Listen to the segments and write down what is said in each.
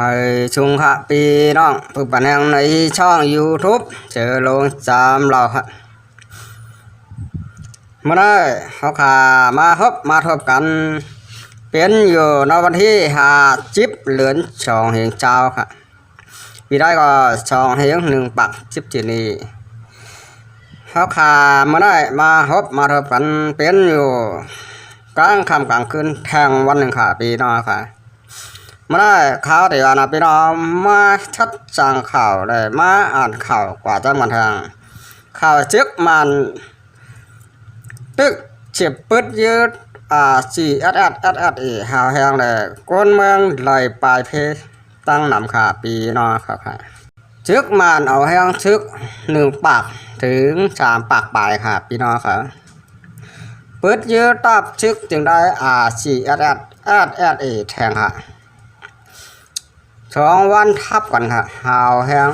มาชุงค่ะปีน้องผู้ปันแห่งในช่อง YouTube เจอลงจามเราครับเมื่อได้เขาขามาพบมาทบกัน เป็นอยู่ในวันที่หาจิบเหลือนสองเหงเจ้าค่ะปีได้ก็สองเหงหนึ่งปักจิบจีนีเขาขามื่อได้มาพบมาทบกันเป็นอยู่กลางค่ำกลางคืนแทงวันหนึ่งค่ะปีน้องค่ะ มาได้ข่าวแต่ว่านะพี่น้องมาชัดจังข่าวเลยมาอ่านข่าวกว่าจังมันทางข่าวจึกมันตึกเจ็บปึดยืดอ่าจีแอดแอดแอดแอดอีหาวแหงเลยก้นเมืองเลยปลายเพตั้งนำขาปีนอครับค่ะจึกมันเอาแห้งชึกหนึ่งปากถึงสามปากปลายค่ะพี่น้องค่ะปึดยืดตับชึกจึงได้อ่าจีแอดแอดแอดแอดอีแทงค่ะ สองวันทับกันค่ะหาวแห้ง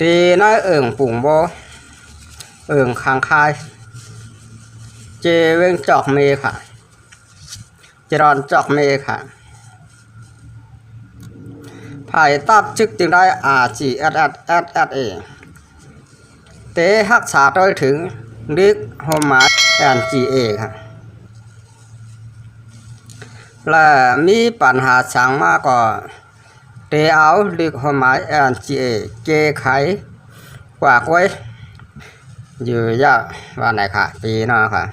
ตีน้อยเอิ่งปุ่งโบเอิ่งคางคาย เจเวงจอกเมค่ะ เจรอนจอกเมค่ะไผ่ตับจึกจึงได้อาจีแอดแอดแอดแอดเอเตหักษาโดยถึงลิกโฮมาแอนจีเอค่ะ และมีปัญหาสังมากก็เตเอาลิกหมายแอนจีเอเกไขกว่าก้วยอยู่ยากวันไหนค่ะปีน้าค่ะ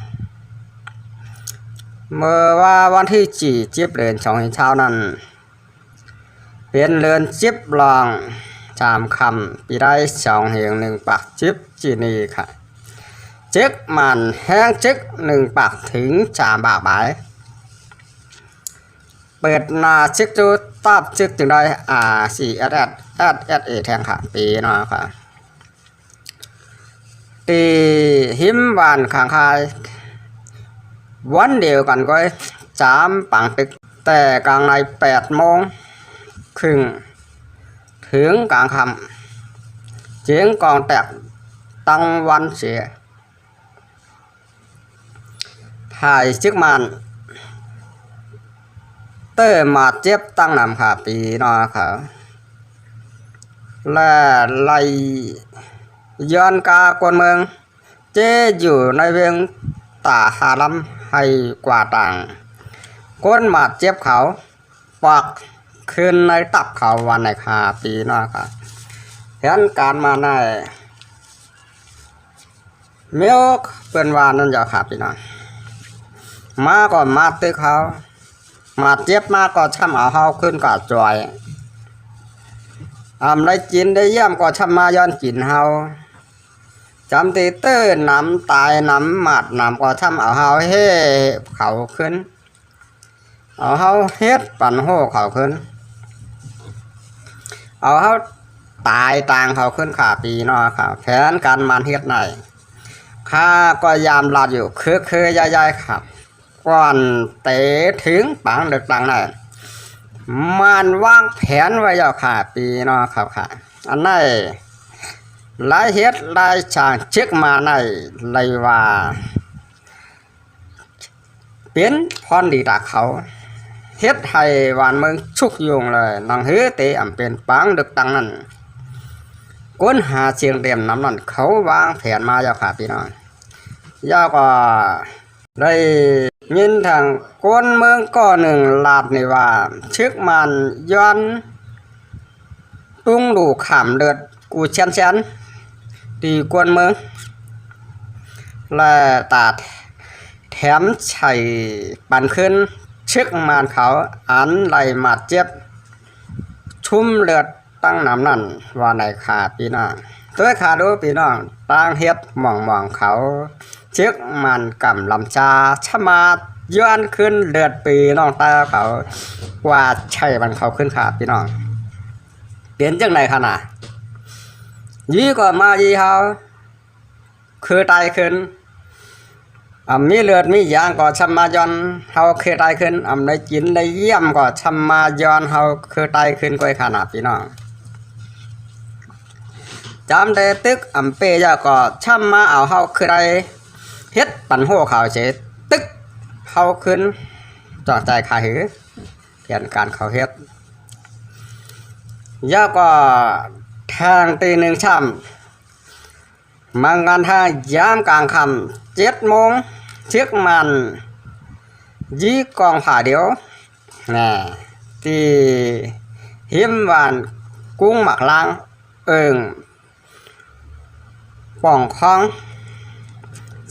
เมื่อว่าวันที่จีจิบเรือนสองเช้านั้น เป็นเรือนจิบลองสามคำปีได้สองเหงหนึ่งปากจิบจีนีค่ะจึกมันแห้งจึกหนึ่งปากถึงสามบากบาย เปิดหน้าชิกจูตับชิกจึงได้อ่าสี่แอดแอดแอดแอดเอแทงค่ะปีเนาะค่ะตีหิมบานขางคายวันเดียวกันก็สามปังตึก แต่กลางในแปดโมงครึ่งถึงกลางคำเจียงกองแตกตั้งวันเสียถ่ายชิกมัน เตอร์มาเจ็บตั้งนำค่ะปีนอค่ะและไลย้อนกากวนเมือง เจอยู่ในเวียงตาหาลำให้กว่าต่างก้นมาเจ็บเขาปักขึ้นในตับเขาวันในคาปีนอค่ะเห็นการมาในเมียวเป็นวานนั่นอย่าขาปีเนอมาก่อนมาตึกเขา มาเจ็บมากก็ช่ำเอาเฮาขึ้นก็จอยอำได้กินได้เยี่ยมก็ช่ำมาย้อนกินเฮาจำตีเตอร์น้ำตายน้ำหมาดน้ำก็ช่ำเอาเฮาเฮ่เขาขึ้น เอาเฮาเฮ็ดปั่นโหเขาขึ้น เอาเฮาตายต่างเขาขึ้นขาปีนาะค่ะแผนการมันเฮ็ดไหนข้าก็ยามลาดอยู่คือคือยายๆครับ ก่อนเตะถึงปังเด็กตังน่ะมันวางแผนไว้แล้วค่ะปีนาะครับค่ะ อันนั้นหลายเฮ็ดหลายช่างเช็คมาในเลยว่า เป็นพรดีตาเขาเฮ็ดให้หวานเมืองชุกยุงเลยนังเฮือเตะอำเป็นปังเด็กตังนั้นก้นหาเสียงเต็มน้ำนั่นเขาวางแผนมาแล้วค่ะพี่น้องย่าก็ได้ ยินทางก้นเมืองก้อหนึ่งลาดนี่ว่า ชึกมันย้อน ตุ้งดูขามเดือดกูเชนเชนตีกวนเมืองและตาแถมใส่ปันขึ้น ชึกมันเขาอันไหลมาเจ็บ ชุ่มเลือดตั้งน้ำนั่นว่าในขาพี่น้องตัวขาดูพี่น้องตั้งเฮ็ดหม่องมองเขา เช็กมันกำลำชาชะมาย้อนขึ้นเลือดปีน้องตาเขาว่าใช่มันเขาขึ้นขาพี่น้องเปลี่ยนจังไหนขนาดยี่ก็มายี่เขาคือตายขึ้นอ่ามีเลือดมียางก็ชมาย้อนเขาคือตายขึ้นอ่าได้กินได้เยี่ยมก็ชมาย้อนเขาคือตายขึ้นก็ขนาดพี่น้องจำได้ตึกอำเปยาก็ชมาเอาเขาคือได้เฮ็ด ปันโหเขาเฉตึกเขาขึ้นจอดใจขาหือแผนการเขาเฮ็ดยาวก็ทางตีหนึ่งช่ำมังงานทายามกลางค่ำเจ็ดโมงเชือกมันยี่กองผ่าเดียวน่ะที่หิมหวานกุ้งหมักล้าง เอิงป่องคอง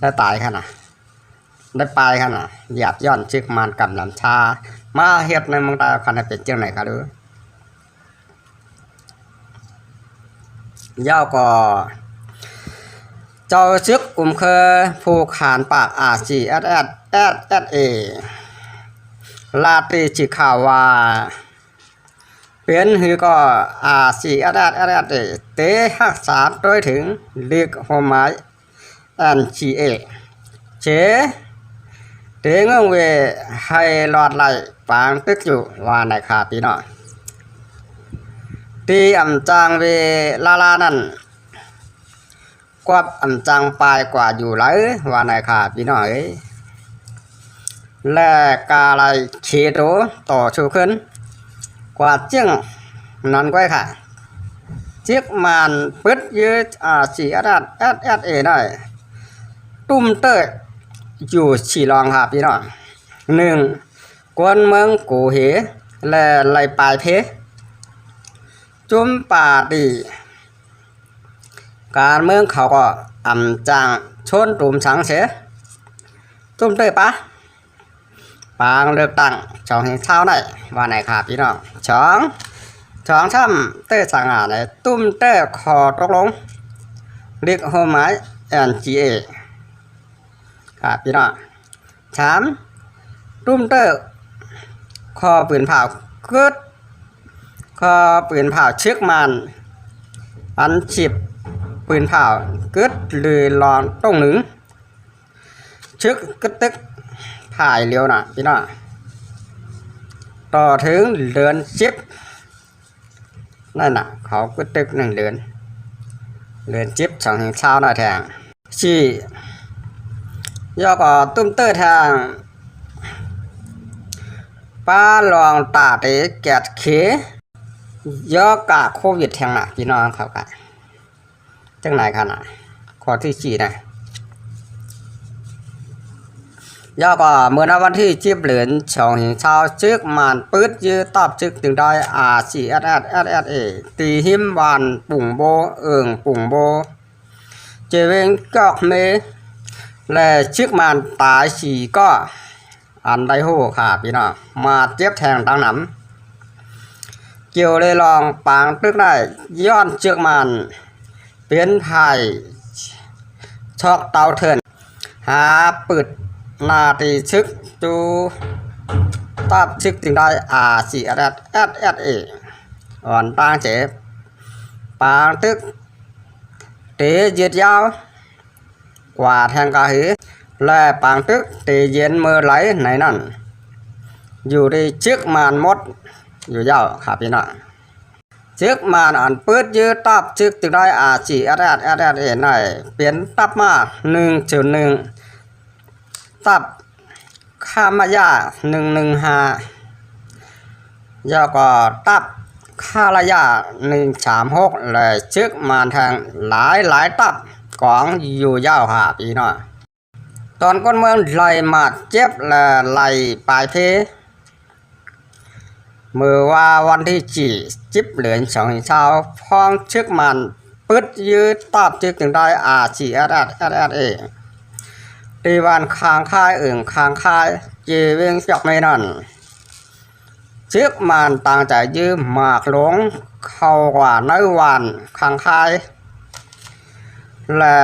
ไหนขนาดนังเฮือเชลาขาได้เจ็บใจนั่นเขาตาเขาหลอกเขาเฮ็ดจิตเฮ็ดป่ายขนาดปีเนาะเขาย่ออ่ำเป้าช่ำมาเป้จินคนเมืองเขาขนาดคนเมือาขาดช่ำละเอียดและตายขนาดได้ปลายขนาดหยาบย่อนชึกมานกำลำชา มาเฮ็ดในเมืองตาขนาดเป็นจังไหนคะดูย่อก็เจ้าชึกกลุ่มเคยผู้ขานปากอาจีแอดแอดแอดแอดเอลาตีจิข่าวว่าเป็นหือก็อาสีอดาดอาดาดเอเตหักสามโดยถึงลียอันจีเอเจเตงงเวให้หลอดไหลปางตึกอยู่ว่าในคาปีเนาะตีอำจางเวลาลานั่นกว่าอำจางปลายกว่าอยู่ไห ลว่าในคาปีเนาะเอ้ยและกาไรเขีโตต่อชูขึ้นกว่าเจียงนั่นก้อยค่ะเจียกมันปึ๊ดยืดอาสีอาดัดแตุ้มเตอร์อยู่ฉีรองค่ะพี่น้องหนึ่งกวนเมืองกูเหและไหลปลายเพจุ้มป่าดีการเมืองเขาก็อ่ำจางชนตุ่มสังเสตุ้มเตอร์ปะปางเลือกตั้งชองเห็นเช้าได้ว่าไหนครับพี่น้องช่องช่องช่ำเต้สังหารในตุ้มเต้คอตกลงเรียกโฮมไม้แอนจีเอ ครับพี่น้องสามตุ้มเตอร์คอปืนเผาเกิดคอปืนเผาเชือกมันอันฉิบปืนเผาเกิดเลยลอนต้องหนึ่งชึกกึดตึกถ่ายเร็วนะพี่น้องต่อถึงเดือนสิบนั่นน่ะ เขาก็ตึกหนึ่งเดือนเดือนจิบสองแห่งเช้าหน้าแทงสี่ ย่อก็ตุ้มเตอร์ทางป้าลองตาเตแกดเขย่อกะโควิดแทงน่ะพี่น้องเขากะจังไหนขนาดข้อที่สี่นะย่อก็เมื่อในวันที่จิบเหรียญชองหิงชาวจึกมันปืดยื้อตอบจึกถึงได้อาซีเอสเอสเอสเอสเอตีหิมวานปุ่งโบเอิงปุ่งโบเจเวงกอกเม และชึกมันตายสีก็อันไดโหค่ะพี่น้องมาเจ็บแทงดังหนำเกี่ยวเลยลองปางตึกได้ย้อนเชือกมันเป็นไผ่ชอกเตาเทินหาปืดนาตีชึกจูตอบชึกถึงได้อาสีอดเอสเอสเออ่อนปางเจ็บปางตึกเตเยียดยาว กว่าแทงกาหือและปางตึกเตเย็นมือไหลไหนนั่น อยู่ในชึกมานมด อยู่ยาวครับพี่น้องชึกมานอ่อนปืดยืดตับชึกถึงได้อาสีอดเอสเอสเอหน่อยเปลี่ยนตับมาหนึ่งจุดหนึ่งตับข้ามายาหนึ่งหนึ่งห้ายาก็ตับข้าระยะหนึ่งสามหกเลยชึกมาทางหลายหลายตับ กองอยู่ยาวหาปีหน่อยตอนก้นเมืองไหลมาเจ็บและไหลปลายเพเมื่อว่าวันที่จีจิบเหลือนสองเช้าพองชึกมันปึดยืดตับจึกถึงได้อาจีเอสเอสเอสเอตีวันคางคายเอื่งคางคายจเวงจอกไม่นั่นเชือกมันต่างใจยืมหมากหลงเข้ากว่าในวันคางคาย และ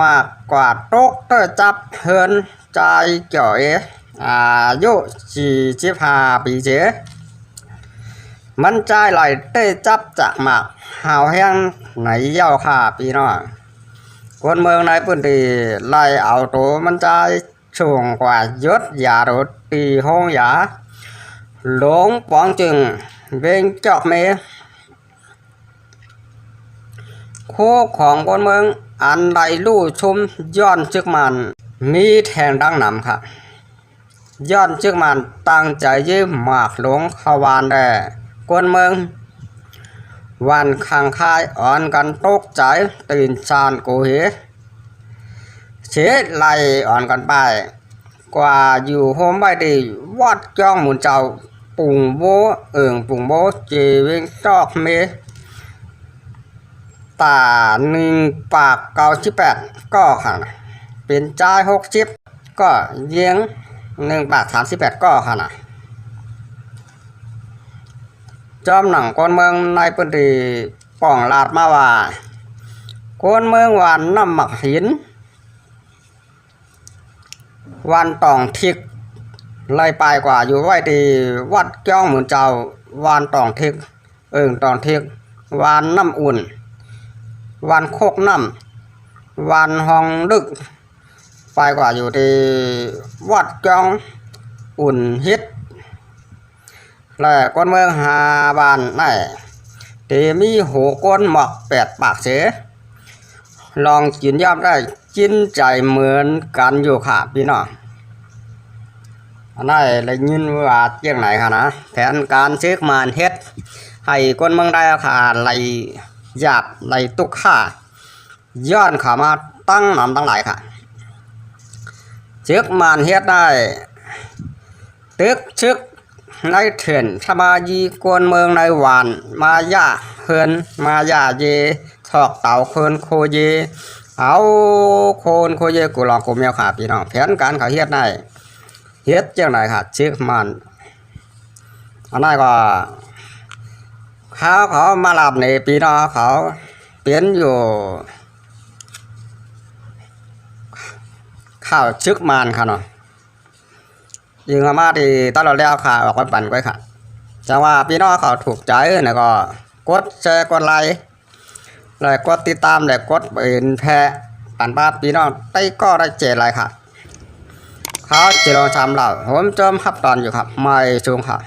มากกว่าตกเตอจับเฮินใจเกี่ยวเออายุสี่สิบห้าปีเจมันใจไหลได้จับจากหมากหาวแห้งไหนเย้าค่าพี่น้องคนเมืองในพื้นที่ไล่เอาโตมันใจช่วงกว่ายศยาโรตีห้องยาหลงปองจึงเวงจอกเม คกของคนเมืองอันใดลู่ชุมย้อนจึกมันมีแทงดังหนำค่ะย้อนจึกมันตั้งใจยืมหมากหลวงขวานแด่คนเมือง วันข้างคายอ่อนกันตกใจตื่นชานโกเหเช็ดไหลอ่อนกันไป กว่าอยู่โฮมใบดีวัดจ้องหมุนเจ้าปุ่งโบเอิงปุ่งโบจเวงตอกเม ตาหนึ่งปากเก้าสิบแปดก็ค่ะนเป็นจ่ายหกสิบก็เยียงหนึ่งปากสามสิบแปดก็ค่ะนะจอมหนังคนเมืองในพื้นที่ป่องลาดมาว่าคนเมืองหวานน้ำหมักหินวันตองทิกไล่ไปกว่าอยู่ไว้ที่วัดเจ้องหมุนเจ้าวานตองทิก เอิงตองทิกวานน้ำอุ่น วันโคกน้ำวันห้องดึก ไปกว่าอยู่ที่วัดจองอุ่นฮิตและก้นเมืองหาบานได้ที่มีหูก้นหมอกแปดปากเสลองกินยอมได้จินใจเหมือนกันอยู่ค่ะพี่น้องอันนั้นเลยยินว่าเจียงไหนค่ะนะแผนการเช็คมานเฮ็ดให้คนเมืองได้ค่ะไหล หยาบไหลตุกข่าย้อนขามาตั้งนำตั้งหลายค่ะเช็คมานเฮ็ดได้ ตึกชึกในเถื่อนชมายีกวนเมืองในหวาน มายาเฮือนมายาเยทอกเต่าเคินโคเย เอาโคนโคเยกูลองกูเมียวค่ะพี่น้องแผนการเขาเฮ็ดได้เฮ็ดจังไดค่ะเช็คมันอันนั้นก็ เขาเขามาหลับในปีนอเขาเปลี่ยนอยู่ข้าวชึกมานค่ะเนาะยิงมาทีตลอดแล้วค่ะออกไปปั่นไว้ค่ะจังว่าพี่น้องเขาถูกใจนะก็ กดแชร์กดไลค์แล้วกดติดตามแล้วกดเป็นแพร่ปั่นบ้านพี่น้องได้ก็ได้เจไรค่ะเขาจะลองทำเราผมจอมขับตอนอยู่ครับ ไม่ชูงค่ะ